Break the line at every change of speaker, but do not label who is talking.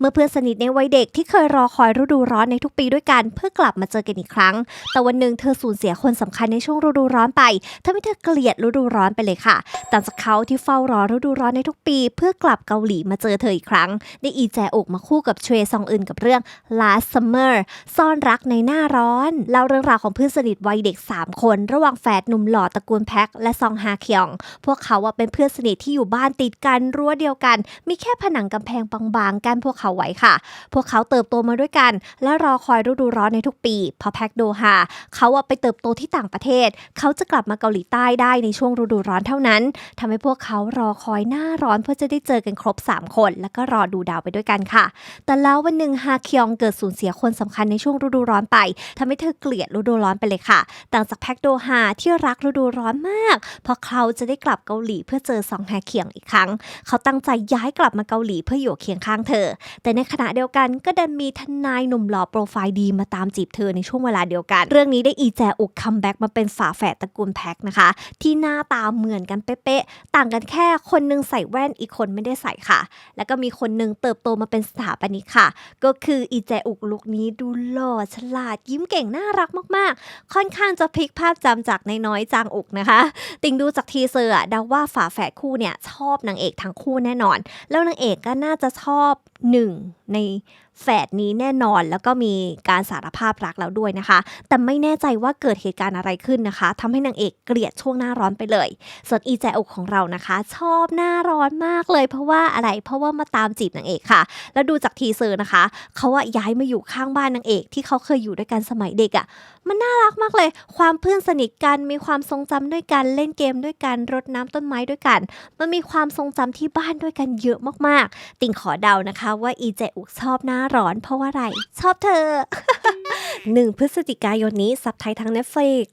เมื่อเพื่อนสนิทในวัยเด็กที่เคยรอคอยฤดูร้อนในทุกปีด้วยกัน เพื่อกลับมาเจอกันอีกครั้ง แต่วันหนึ่งเธอสูญเสียคนสำคัญในช่วงฤดูร้อนไปทำให้เธอเกลียดฤดูร้อนไปเลยค่ะต่างจากเขาที่เฝ้ารอฤดูร้อนในทุกปี เพื่อกลับเกาหลีมาเจอเธออีกครั้งได้อีแจอกมาคู่กับเชยซองอึนกับเรื่อง Last Summer ซ่อนรักในหน้าร้อนเล่าเรื่องราวของเพื่อนสนิทวัยเด็ก 3 คน ระหว่างแฝดหนุ่มหล่อตระกูลแพ็คและซองฮาเคียง พวกเขาเป็นเพื่อนสนิทที่อยู่บ้านติดกันรั้วเดียวกัน มีแค่ผนังกำแพงบางๆกั้นพวกเขาไว้ค่ะ พวกเขาเติบโตมาด้วยกัน และรอคอยฤดูร้อนในทุกปี พอแพ็คโดฮาเขาไปเติบโตที่ต่างประเทศ เขาจะกลับมาเกาหลีใต้ได้ในช่วงฤดูร้อนเท่านั้นทำให้พวกเขารอคอยหน้าร้อนเพื่อจะได้เจอกันครบ 3 คน แล้วก็รอดูดาวไปด้วยกันค่ะ แต่แล้ววันหนึ่งฮาคยองเกิดสูญเสียคนสำคัญในช่วงฤดูร้อนไปทำให้เธอเกลียดฤดูร้อนไปเลยค่ะ ต่างจากแพ็คโดฮาที่รักฤดูร้อนมาก เพราะเขาจะได้กลับเกาหลีเพื่อเจอซองฮาเคียงอีกครั้ง เขาตั้งใจย้ายกลับมาเกาหลีเพื่ออยู่เคียงข้างเธอแต่ในขณะเดียวกันก็ดันมีทนายหนุ่มหล่อโปรไฟล์ดีมาตามจีบเธอในช่วงเวลาเดียวกัน เรื่องนี้ได้อีแจอุกคัมแบ็กมาเป็นฝาแฝดตระกูลแพ็คนะคะ ที่หน้าตาเหมือนกันเป๊ะๆต่างกันแค่คนนึงใส่แว่นอีกคนไม่ได้ใส่ค่ะ แล้วก็มีคนนึงเติบโตมาเป็นสถาปนิกค่ะ ก็คืออีแจอุกลุกนี้ดูหล่อฉลาดยิ้มเก่งน่ารักมากๆ ค่อนข้างจะพลิกภาพจำจากในน้อยจางอุกนะคะ ติงดูจากทีเซอร์อะเดาว่าฝาแฝดคู่เนี่ยชอบนางเอกทั้งคู่แน่นอน แล้วนางเอกก็น่าจะชอบหนึ่งใน แฝดนี้แน่นอน แล้วก็มีการสารภาพรักแล้วด้วยนะคะ แต่ไม่แน่ใจว่าเกิดเหตุการณ์อะไรขึ้นนะคะทำให้นางเอกเกลียดช่วงหน้าร้อนไปเลย ส่วนอีแจอกของเรานะคะ ชอบหน้าร้อนมากเลย เพราะว่าอะไรเพราะว่ามาตามจีบนางเอกค่ะ แล้วดูจากทีเซอร์นะคะเขาอะย้ายมาอยู่ข้างบ้านนางเอก ที่เขาเคยอยู่ด้วยกันสมัยเด็กอะมันน่ารักมากเลย ความเพื่อนสนิทกันมีความทรงจำด้วยกันเล่นเกมด้วยกันรดน้ำต้นไม้ด้วยกัน มันมีความทรงจำที่บ้านด้วยกันเยอะมากๆ ติงขอเดานะคะ ว่าอีเจอุกชอบหน้าร้อนเพราะว่าอะไร ชอบเธอหนึ่งพฤศจิกายนนี้ซับไทยทาง Netflix